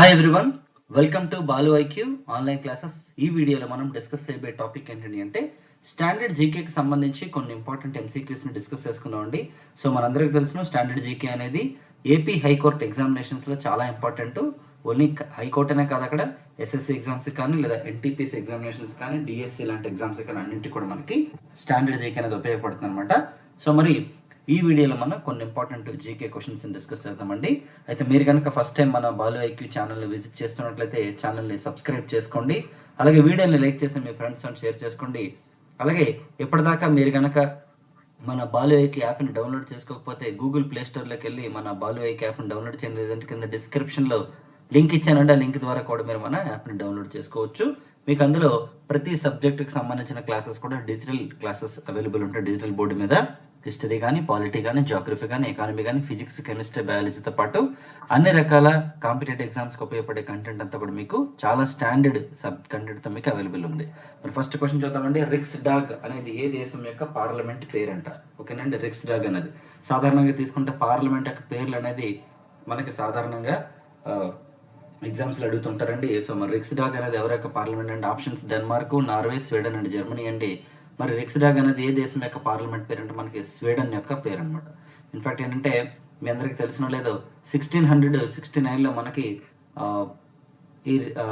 Hi everyone welcome to Balu IQ online classes ఈ వీడియోలో మనం డిస్కస్ చేయబోయే టాపిక్ ఏంటండి అంటే స్టాండర్డ్ జీకేకి సంబంధించి కొన్ని ఇంపార్టెంట్ ఎంసీక్యూస్ని డిస్కస్ చేసుకుందాం అండి. సో మనందరికీ తెలిసిన స్టాండర్డ్ జీకే అనేది ఏపీ హైకోర్టు ఎగ్జామినేషన్స్లో చాలా ఇంపార్టెంట్ ఓన్లీ హైకోర్టునే కాదు అక్కడ ఎస్ఎస్సి ఎగ్జామ్స్ కానీ లేదా ఎన్టీపీఎస్ ఎగ్జామినేషన్స్ కానీ డిఎస్సి లాంటి ఎగ్జామ్స్ కానీ అన్నింటి కూడా మనకి స్టాండర్డ్ జీకే అనేది ఉపయోగపడుతుంది అనమాట సో మరి ఈ వీడియోలో మనం కొన్ని ఇంపార్టెంట్ జీకే క్వశ్చన్స్ డిస్కస్ చేద్దామండి. అయితే మీరు కనుక ఫస్ట్ టైం మన బాలు ఐక్యూ ఛానల్ని విజిట్ చేస్తున్నట్లయితే ఛానల్ని సబ్స్క్రైబ్ చేసుకోండి. అలాగే వీడియోని లైక్ చేసి మీ ఫ్రెండ్స్ అండ్ షేర్ చేసుకోండి. అలాగే ఇప్పటిదాకా మీరు కనుక మన బాలు ఐక్యూ యాప్ని డౌన్లోడ్ చేసుకోకపోతే గూగుల్ ప్లే స్టోర్లోకి వెళ్ళి మన బాలు ఐక్యూ యాప్ని డౌన్లోడ్ చేయండి. లేదంటే కింద డిస్క్రిప్షన్లో లింక్ ఇచ్చానంటే ఆ లింక్ ద్వారా కూడా మీరు మన యాప్ని డౌన్లోడ్ చేసుకోవచ్చు. మీకు అందులో ప్రతి సబ్జెక్టుకి సంబంధించిన క్లాసెస్ కూడా డిజిటల్ క్లాసెస్ అవైలబుల్ ఉంటాయి డిజిటల్ బోర్డు మీద. హిస్టరీ కానీ పాలిటీ కానీ జాగ్రఫీ కానీ ఎకానమీ కానీ ఫిజిక్స్ కెమిస్ట్రీ బయాలజీతో పాటు అన్ని రకాల కాంపిటేటివ్ ఎగ్జామ్స్కి ఉపయోగపడే కంటెంట్ అంతా కూడా మీకు చాలా స్టాండర్డ్ సబ్ కంటెంట్తో మీకు అవైలబుల్ ఉంది. మరి ఫస్ట్ క్వశ్చన్ చూద్దామండి. రిక్స్ డాగ్ అనేది ఏ దేశం యొక్క పార్లమెంట్ పేరంట? ఓకేనండి రిక్స్ డాగ్ అనేది. సాధారణంగా తీసుకుంటే పార్లమెంట్ యొక్క పేర్లు అనేది మనకి సాధారణంగా ఎగ్జామ్స్లో అడుగుతుంటారండి. సో మరి రిక్స్ డాగ్ అనేది ఎవరి యొక్క పార్లమెంట్ అండి options? Denmark Norway Sweden and Germany అండి. మరి రిక్స్డాగ్ అనేది ఏ దేశం యొక్క పార్లమెంట్ పేరు అంటే మనకి స్వీడన్ యొక్క పేరు అనమాట ఇన్ఫాక్ట్ ఏంటంటే మీ అందరికి తెలిసిన లేదో సిక్స్టీన్ హండ్రెడ్ సిక్స్టీ నైన్లో మనకి ఆ, ఈ ఆ,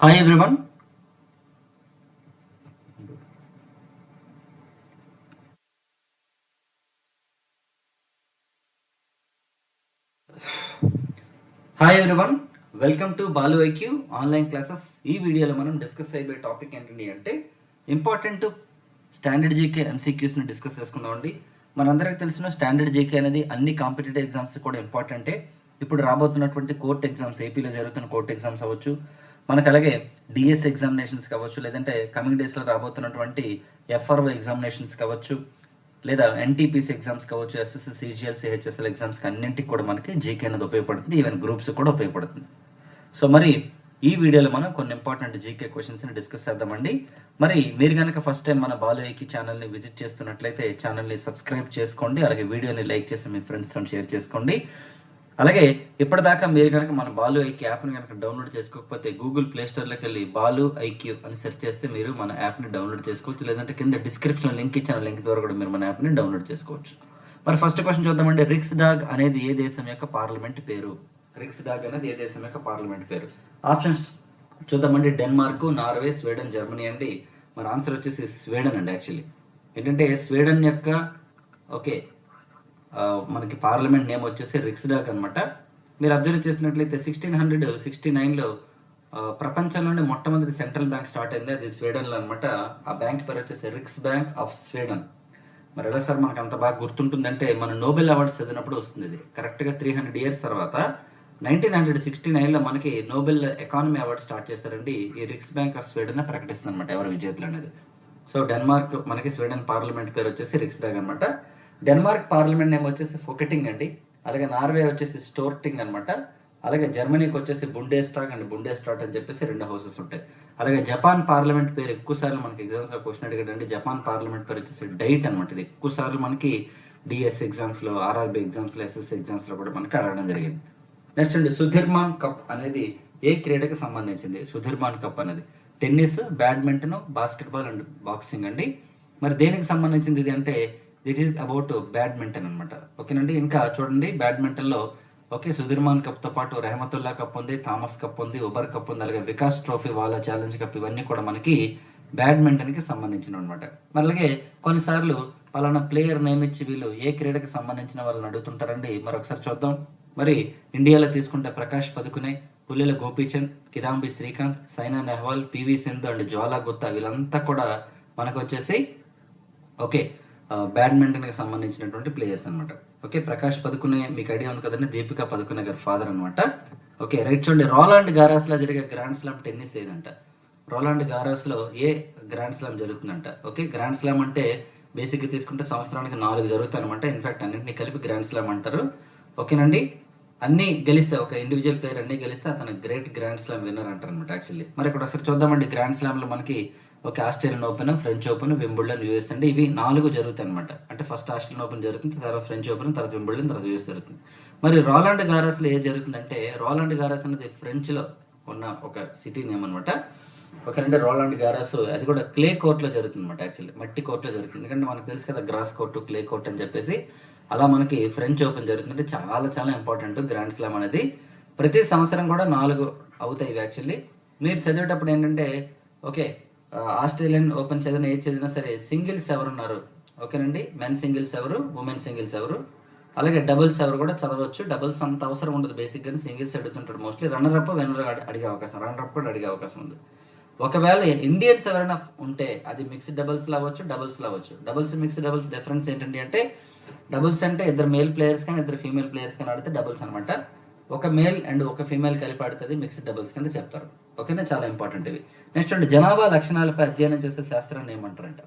hi everyone hi everyone welcome to Balu IQ online classes ఈ వీడియోలో మనం డిస్కస్ అయిపోయే టాపిక్ ఏంటండి అంటే ఇంపార్టెంట్ స్టాండర్డ్ జీకే ఎంసీక్యూస్ని డిస్కస్ చేసుకుందామండి మనందరికీ తెలిసిన స్టాండర్డ్ జీకే అనేది అన్ని కాంపిటేటివ్ ఎగ్జామ్స్ కూడా ఇంపార్టెంటే ఇప్పుడు రాబోతున్నటువంటి కోర్ట్ ఎగ్జామ్స్ ఏపీలో జరుగుతున్న కోర్ట్ ఎగ్జామ్స్ అవ్వచ్చు మనకు అలాగే డిఎస్ ఎగ్జామినేషన్స్ కావచ్చు లేదంటే కమింగ్ డేస్లో రాబోతున్నటువంటి ఎఫ్ఆర్ఓ ఎగ్జామినేషన్స్ కావచ్చు లేదా ఎన్టీపీసీ ఎగ్జామ్స్ కావచ్చు ఎస్ఎస్సి సిజిఎల్ సిహెచ్ఎస్ఎల్ ఎగ్జామ్స్కి అన్నింటికి కూడా మనకి జీకే అనేది ఉపయోగపడుతుంది ఈవెన్ గ్రూప్స్ కూడా ఉపయోగపడుతుంది. సో మరి ఈ వీడియోలో మనం కొన్ని ఇంపార్టెంట్ జీకే క్వశ్చన్స్ని డిస్కస్ చేద్దామండి. మరి మీరు కనుక ఫస్ట్ టైం మన బాలు ఛానల్ని విజిట్ చేస్తున్నట్లయితే ఛానల్ని సబ్స్క్రైబ్ చేసుకోండి అలాగే వీడియోని లైక్ చేసి మీ ఫ్రెండ్స్తో షేర్ చేసుకోండి. అలాగే ఇప్పటిదాకా మీరు కనుక మన బాలు ఐక్యూ యాప్ని కనుక డౌన్లోడ్ చేసుకోకపోతే గూగుల్ ప్లే స్టోర్లోకి వెళ్ళి బాలు ఐక్యూ అని సెర్చ్ చేస్తే మీరు మన యాప్ని డౌన్లోడ్ చేసుకోవచ్చు. లేదంటే కింద డిస్క్రిప్షన్ లింక్ ఇచ్చిన లింక్ ద్వారా కూడా మీరు మన యాప్ని డౌన్లోడ్ చేసుకోవచ్చు. మరి ఫస్ట్ క్వశ్చన్ చూద్దామండి. రిక్స్ డాగ్ అనేది ఏ దేశం యొక్క పార్లమెంట్ పేరు? రిక్స్ డాగ్ అనేది ఏ దేశం యొక్క పార్లమెంట్ పేరు? ఆప్షన్స్ చూద్దామండి. డెన్మార్క్ నార్వే స్వీడన్ జర్మనీ అండి. మరి ఆన్సర్ వచ్చేసి స్వీడన్ అండి యాక్చువల్లీ. ఏంటంటే స్వీడన్ యొక్క ఓకే. మనకి పార్లమెంట్ నేమ్ వచ్చేసి రిక్స్డాక్ అనమాట మీరు అబ్జర్వ్ చేసినట్లయితే సిక్స్టీన్ హండ్రెడ్ సిక్స్టీ నైన్లో ప్రపంచంలోనే మొట్టమొదటి సెంట్రల్ బ్యాంక్ స్టార్ట్ అయింది. అది స్వీడన్లో అనమాట ఆ బ్యాంక్ పేరు వచ్చేసి రిక్స్ బ్యాంక్ ఆఫ్ స్వీడన్. మరి ఎలా సార్ మనకు అంత బాగా గుర్తుంటుందంటే మన నోబెల్ అవార్డ్స్ చదివినప్పుడు వస్తుంది ఇది. కరెక్ట్గా త్రీ హండ్రెడ్ ఇయర్స్ తర్వాత నైన్టీన్ హండ్రెడ్ సిక్స్టీ నైన్లో మనకి నోబెల్ ఎకానమీ అవార్డ్ స్టార్ట్ చేశారండి ఈ రిక్స్ బ్యాంక్ ఆఫ్ స్వీడన్ ప్రకటిస్తుంది అనమాట ఎవరు విజేతలు అనేది. సో డెన్మార్క్ మనకి స్వీడన్ పార్లమెంట్ పేరు వచ్చేసి రిక్స్ బ్యాంక్ అనమాట డెన్మార్క్ పార్లమెంట్ నేమ్ వచ్చేసి ఫొకెటింగ్ అండి. అలాగే నార్వే వచ్చేసి స్టోర్టింగ్ అనమాట అలాగే జర్మనీకి వచ్చేసి బుండేస్టాక్ అండ్ బుండేస్టాట్ అని చెప్పేసి రెండు హౌసెస్ ఉంటాయి. అలాగే జపాన్ పార్లమెంట్ పేరు ఎక్కువసార్లు మనకి ఎగ్జామ్స్లో క్వశ్చన్ అడిగాడండి. జపాన్ పార్లమెంట్ పేరు వచ్చేసి డైట్ అనమాట ఇది. ఎక్కువసార్లు మనకి డిఎస్ ఎగ్జామ్స్లో ఆర్ఆర్బి ఎగ్జామ్స్లో ఎస్ఎస్సి కూడా మనకి అడగడం జరిగింది. నెక్స్ట్ అండి సుధీర్మాన్ కప్ అనేది ఏ క్రీడకు సంబంధించింది? సుధీర్మాన్ కప్ అనేది. Tennis badminton basketball and boxing అండి. మరి దేనికి సంబంధించింది ఇది అంటే దిట్ ఈస్ అబౌట్ బ్యాడ్మింటన్ అనమాట ఓకేనండి? ఇంకా చూడండి బ్యాడ్మింటన్లో ఓకే సుధీర్మాన్ కప్తో పాటు రెహమతుల్లా కప్ ఉంది థామస్ కప్ ఉంది ఉబర్ కప్ ఉంది అలాగే వికాస్ ట్రోఫీ వాళ్ళ ఛాలెంజ్ కప్ ఇవన్నీ కూడా మనకి బ్యాడ్మింటన్కి సంబంధించిన అనమాట మరి అలాగే కొన్నిసార్లు పలానా ప్లేయర్ నేమ్ ఇచ్చి వీళ్ళు ఏ క్రీడకి సంబంధించిన వాళ్ళని అడుగుతుంటారండి? మరి ఒకసారి చూద్దాం. మరి ఇండియాలో తీసుకుంటే ప్రకాష్ పదుకునే పుల్లెల గోపీచంద్ కిదాంబి శ్రీకాంత్ సైనా నెహ్వాల్ పివి సింధు అండ్ జ్వాలా గుత్తా వీళ్ళంతా కూడా మనకు వచ్చేసి ఓకే బ్యాడ్మింటన్కి సంబంధించినటువంటి ప్లేయర్స్ అనమాట ఓకే ప్రకాష్ పదుకునే మీకు ఐడియా ఉంది కదండి దీపికా పదుకునే గారి ఫాదర్ అనమాట ఓకే రైట్ చూడండి రోలాండ్ గారాస్లో జరిగే గ్రాండ్ స్లామ్ టెన్నిస్ ఏదంట? రోలాండ్ గారాస్లో ఏ గ్రాండ్ స్లామ్ జరుగుతుందంట? ఓకే గ్రాండ్ స్లామ్ అంటే బేసిక్గా తీసుకుంటే సంవత్సరానికి నాలుగు జరుగుతాయి అనమాట ఇన్ఫాక్ట్ అన్నింటినీ కలిపి గ్రాండ్ స్లామ్ అంటారు. ఓకేనండి అన్ని గెలిస్తే ఒక ఇండివిజువల్ ప్లేయర్ అన్ని గెలిస్తే అతను గ్రేట్ గ్రాండ్ స్లామ్ విన్నర్ అంటారు అనమాట యాక్చువల్లీ. మరి ఇక్కడ ఒకసారి చూద్దామండి గ్రాండ్ స్లామ్లో మనకి ఒక Australian open French open Wimbledon US అండి. ఇవి నాలుగు జరుగుతాయి అనమాట అంటే ఫస్ట్ ఆస్ట్రేలియన్ ఓపెన్ జరుగుతుంది తర్వాత ఫ్రెంచ్ ఓపెన్ తర్వాత వింబుల్డన్ తర్వాత యూఎస్ జరుగుతుంది. మరి రోలాండ్ గారస్లో ఏ జరుగుతుందంటే రోలాండ్ గారస్ అనేది ఫ్రెంచ్లో ఉన్న ఒక సిటీ నేమ్ అనమాట ఒకరంటే రోలాండ్ గారస్ అది కూడా క్లే కోర్ట్లో జరుగుతుంది అనమాట యాక్చువల్లీ మట్టి కోర్ట్లో జరుగుతుంది. ఎందుకంటే మనకు తెలుసు కదా గ్రాస్ కోర్టు క్లే కోర్ట్ అని చెప్పేసి. అలా మనకి ఫ్రెంచ్ ఓపెన్ జరుగుతుంది చాలా చాలా ఇంపార్టెంట్ గ్రాండ్ స్లామ్ అనేది ప్రతి సంవత్సరం కూడా నాలుగు అవుతాయి యాక్చువల్లీ మీరు చదివేటప్పుడు ఏంటంటే ఓకే ఆస్ట్రేలియన్ ఓపెన్ చదివిన ఏది చదివినా సరే సింగిల్స్ ఎవరున్నారు ఓకేనండి. మెన్ సింగిల్స్ ఎవరు? ఉమెన్ సింగిల్స్ ఎవరు? అలాగే డబుల్స్ ఎవరు కూడా చదవచ్చు. డబుల్స్ అంత అవసరం ఉండదు. బేసిక్ సింగిల్స్ అడుగుతుంటాడు మోస్ట్లీ. రన్నర్ అప్ విన్నర్ అడిగే అవకాశం రన్నర్ అప్ కూడా అడిగే అవకాశం ఉంది. ఒకవేళ ఇండియన్స్ ఎవరైనా ఉంటే అది మిక్స్డ్ డబుల్స్లో అవ్వచ్చు డబుల్స్లో అవ్వచ్చు. డబుల్స్ మిక్స్డ్ డబుల్స్ డిఫరెన్స్ ఏంటంటే అంటే డబుల్స్ అంటే ఇద్దరు మేల్ ప్లేయర్స్ కానీ ఇద్దరు ఫీమేల్ ప్లేయర్స్ కానీ ఆడితే డబుల్స్ అనమాట ఒక మేల్ అండ్ ఒక ఫీమేల్ కలిపి ఆడుతుంది మిక్స్డ్ డబుల్స్ కింద చెప్తారు. ఓకేనా? చాలా ఇంపార్టెంట్ ఇవి. నెక్స్ట్ అండి జనాభా లక్షణాలపై అధ్యయనం చేసే శాస్త్రాన్ని ఏమంటారంట?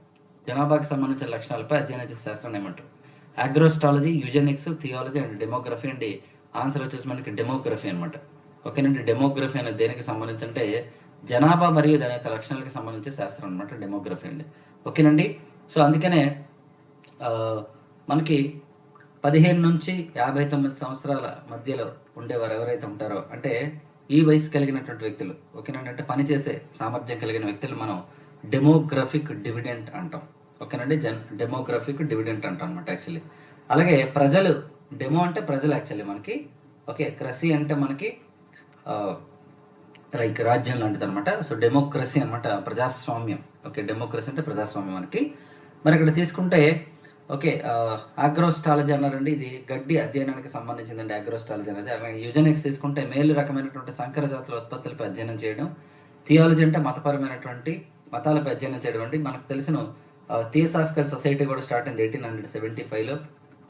జనాభాకి సంబంధించిన లక్షణాలపై అధ్యయనం చేసే శాస్త్రాన్ని ఏమంటారు? Agrostology eugenics theology and demography అండి. ఆన్సర్ వచ్చేసి మనకి డెమోగ్రఫీ అనమాట ఓకేనండి డెమోగ్రఫీ అనేది దేనికి సంబంధించి అంటే జనాభా మరియు దాని యొక్క లక్షణాలకు సంబంధించి శాస్త్రం అనమాట డెమోగ్రఫీ అండి. ఓకేనండి సో అందుకనే మనకి పదిహేను నుంచి యాభై తొమ్మిది సంవత్సరాల మధ్యలో ఉండేవారు ఎవరైతే ఉంటారో అంటే ఈ వయసు కలిగినటువంటి వ్యక్తులు ఓకేనండి అంటే పనిచేసే సామర్థ్యం కలిగిన వ్యక్తులు మనం డెమోగ్రఫిక్ డివిడెంట్ అంటాం ఓకేనండి జన్ డెమోగ్రఫిక్ డివిడెంట్ అంటాం అనమాట యాక్చువల్లీ. అలాగే ప్రజలు డెమో అంటే ప్రజలు యాక్చువల్లీ మనకి ఓకే? క్రసీ అంటే మనకి లైక్ రాజ్యం లాంటిది అనమాట సో డెమోక్రసీ అనమాట ప్రజాస్వామ్యం ఓకే? డెమోక్రసీ అంటే ప్రజాస్వామ్యం మనకి. మరి ఇక్కడ తీసుకుంటే ఓకే ఆగ్రోస్టాలజీ అన్నారండి. ఇది గడ్డి అధ్యయనానికి సంబంధించిందండి ఆగ్రోస్టాలజీ అనేది. అలాగే యూజెనిక్స్ తీసుకుంటే మేలు రకమైనటువంటి సంకర జాతుల ఉత్పత్తులపై అధ్యయనం చేయడం థియాలజీ అంటే మతపరమైనటువంటి మతాలపై అధ్యయనం చేయడం అండి. మనకు తెలిసిన థియోసాఫికల్ సొసైటీ కూడా స్టార్ట్ అయింది ఎయిటీన్ హండ్రెడ్ సెవెంటీ ఫైవ్లో.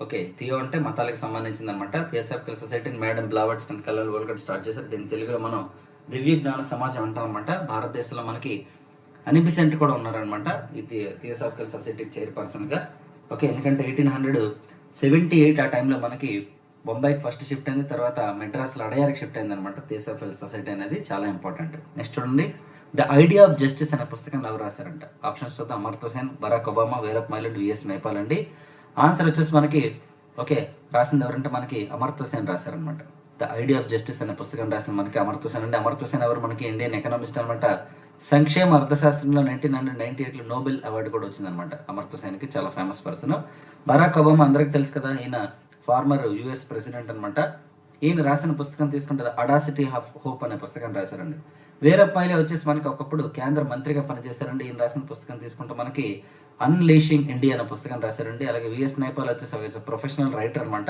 ఓకే థియో అంటే మతాలకు సంబంధించింది అనమాట థియోసాఫికల్ సొసైటీని మేడం బ్లావర్స్ అండ్ కలర్ వరల్డ్ స్టార్ట్ చేశారు. దీని తెలుగులో మనం దివ్య జ్ఞాన సమాజం అంటాం అనమాట భారతదేశంలో మనకి అనిబిసెంట్ కూడా ఉన్నారనమాట ఈ థియోసాఫికల్ సొసైటీకి చైర్పర్సన్గా. ఓకే ఎందుకంటే ఎయిటీన్ హండ్రెడ్ సెవెంటీ ఎయిట్ ఆ టైంలో మనకి బొంబాయికి ఫస్ట్ షిఫ్ట్ అయింది తర్వాత మెడ్రాస్లో అడయారికి షిఫ్ట్ అయింది అనమాట థియోసాఫికల్ సొసైటీ అనేది చాలా ఇంపార్టెంట్ నెక్స్ట్ చూడండి ద ఐడియా ఆఫ్ జస్టిస్ అనే పుస్తకంలో ఎవరు రాశారంట. ఆప్షన్స్ చూద్దాం. అమర్త హుసేన్ బరాక్ ఒబామా వేరప్ మైలండ్ విఎస్ నేపాల్ అండి. ఆన్సర్ వచ్చేసి మనకి ఓకే రాసింది ఎవరంటే మనకి అమర్త హుసేన్ రాశారనమాట ద ఐడియా ఆఫ్ జస్టిస్ అనే పుస్తకం రాసిన మనకి అమర్త హుసేన్ అండి. అమర్త హుసేన్ ఎవరు? మనకి ఇండియన్ ఎకనామిస్ట్ అనమాట సంక్షేమ అర్థశాస్త్రంలో నైన్టీన్ హండ్రెడ్ నైన్టీ ఎయిట్లో నోబెల్ అవార్డు కూడా వచ్చిందనమాట అమర్త సేన్కి చాలా ఫేమస్ పర్సన్ బరాక్ ఒబామా అందరికి తెలుసు కదా ఈయన ఫార్మర్ యుఎస్ ప్రెసిడెంట్ అనమాట ఈయన రాసిన పుస్తకం తీసుకుంటే అడాసిటీ ఆఫ్ హోప్ అనే పుస్తకం రాశారండి. వీరప్పాయిలే వచ్చేసి మనకి ఒకప్పుడు కేంద్ర మంత్రిగా పనిచేశారండి. ఈయన రాసిన పుస్తకం తీసుకుంటే మనకి అన్లేషింగ్ ఇండియా అనే పుస్తకం రాశారండి. అలాగే విఎస్ నేపాల్ వచ్చేసి ప్రొఫెషనల్ రైటర్ అనమాట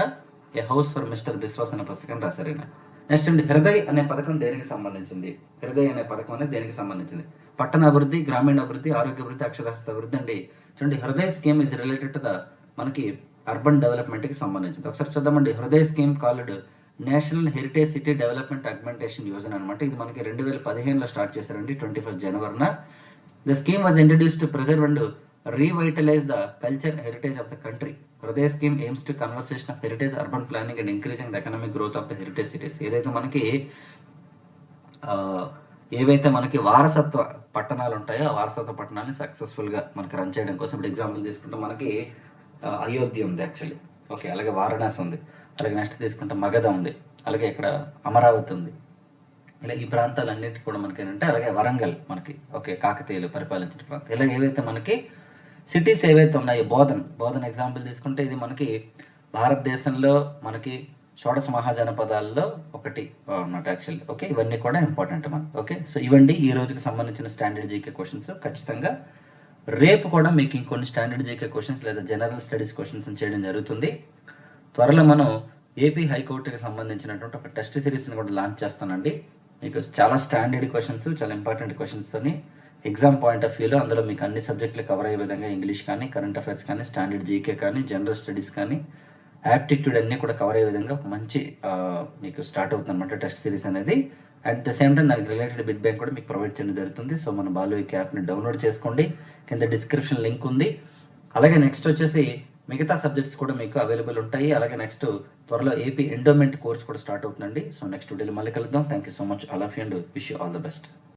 a house for Mr Biswas అనే పుస్తకం రాశారు ఈయన. నెక్స్ట్ అండి హృదయ్ అనే పథకం దేనికి సంబంధించింది? హృదయ్ అనే పథకం అనేది దేనికి సంబంధించింది? పట్టణ అభివృద్ధి గ్రామీణ అభివృద్ధి ఆరోగ్య అభివృద్ధి అక్షరాస్యత అభివృద్ధి అండి. చూడండి Hriday scheme is related to the మనకి అర్బన్ డెవలప్మెంట్కి సంబంధించింది. ఒకసారి చూద్దామండి. Hriday scheme called national heritage city development augmentation Yojana అనమాట ఇది మనకి రెండు వేల పదిహేనులో స్టార్ట్ చేశారండి twenty first జనవరిన the scheme was introduce to preserve and revitalise the culture heritage of the country Hriday scheme aims to conversation of heritage urban planning and increasing the economic growth of the heritage cities ఏదైతే మనకి ఏవైతే మనకి వారసత్వ పట్టణాలు ఉంటాయో ఆ వారసత్వ పట్టణాలని సక్సెస్ఫుల్గా మనకి రన్ చేయడం కోసం ఇప్పుడు ఎగ్జాంపుల్ తీసుకుంటే మనకి అయోధ్య ఉంది యాక్చువల్లీ ఓకే అలాగే వారణాసి ఉంది. అలాగే నెక్స్ట్ తీసుకుంటే మగధ ఉంది. అలాగే ఇక్కడ అమరావతి ఉంది. ఇలా ఈ ప్రాంతాలన్నిటి కూడా మనకి ఏంటంటే అలాగే వరంగల్ మనకి ఓకే కాకతీయులు పరిపాలించిన ప్రాంతం. ఇలా ఏవైతే మనకి సిటీస్ ఏవైతే ఉన్నాయో బోధన్ బోధన్ ఎగ్జాంపుల్ తీసుకుంటే ఇది మనకి భారతదేశంలో మనకి షోడశ మహాజనపదాల్లో ఒకటి అన్నమాట యాక్చువల్లీ ఓకే ఇవన్నీ కూడా ఇంపార్టెంట్ మనకి ఓకే సో ఇవండి ఈ రోజుకి సంబంధించిన స్టాండర్డ్ జీకే క్వశ్చన్స్ ఖచ్చితంగా రేపు కూడా మీకు ఇంకొన్ని స్టాండర్డ్ జీకే క్వశ్చన్స్ లేదా జనరల్ స్టడీస్ క్వశ్చన్స్ చేయడం జరుగుతుంది. త్వరలో మనం ఏపీ హైకోర్టుకి సంబంధించినటువంటి ఒక టెస్ట్ సిరీస్ని కూడా లాంచ్ చేస్తానండి. మీకు చాలా స్టాండర్డ్ క్వశ్చన్స్ చాలా ఇంపార్టెంట్ క్వశ్చన్స్తోని ఎగ్జామ్ పాయింట్ ఆఫ్ వ్యూలో అందులో మీకు అన్ని సబ్జెక్టులు కవర్ అయ్యే విధంగా ఇంగ్లీష్ కానీ కరెంట్ అఫైర్స్ కానీ స్టాండర్డ్ జీకే కానీ జనరల్ స్టడీస్ కానీ యాప్టిట్యూడ్ అన్నీ కూడా కవర్ అయ్యే విధంగా మంచి మీకు స్టార్ట్ అవుతుంది అనమాట టెస్ట్ సిరీస్ అనేది. అట్ ద సేమ్ టైం దానికి రిలేటెడ్ బిడ్ బ్యాంక్ కూడా మీకు ప్రొవైడ్ చేయడం జరుగుతుంది. సో మన బాలు ఈ యాప్ని డౌన్లోడ్ చేసుకోండి. కింద డిస్క్రిప్షన్ లింక్ ఉంది. అలాగే నెక్స్ట్ వచ్చేసి మిగతా సబ్జెక్ట్స్ కూడా మీకు అవైలబుల్ ఉంటాయి. అలాగే నెక్స్ట్ త్వరలో ఏపీ ఎండోమెంట్ కోర్స్ కూడా స్టార్ట్ అవుతుందండి. సో నెక్స్ట్ వీడియోలో మళ్ళీ కలుద్దాం. Thank you so much all of and wish you all the best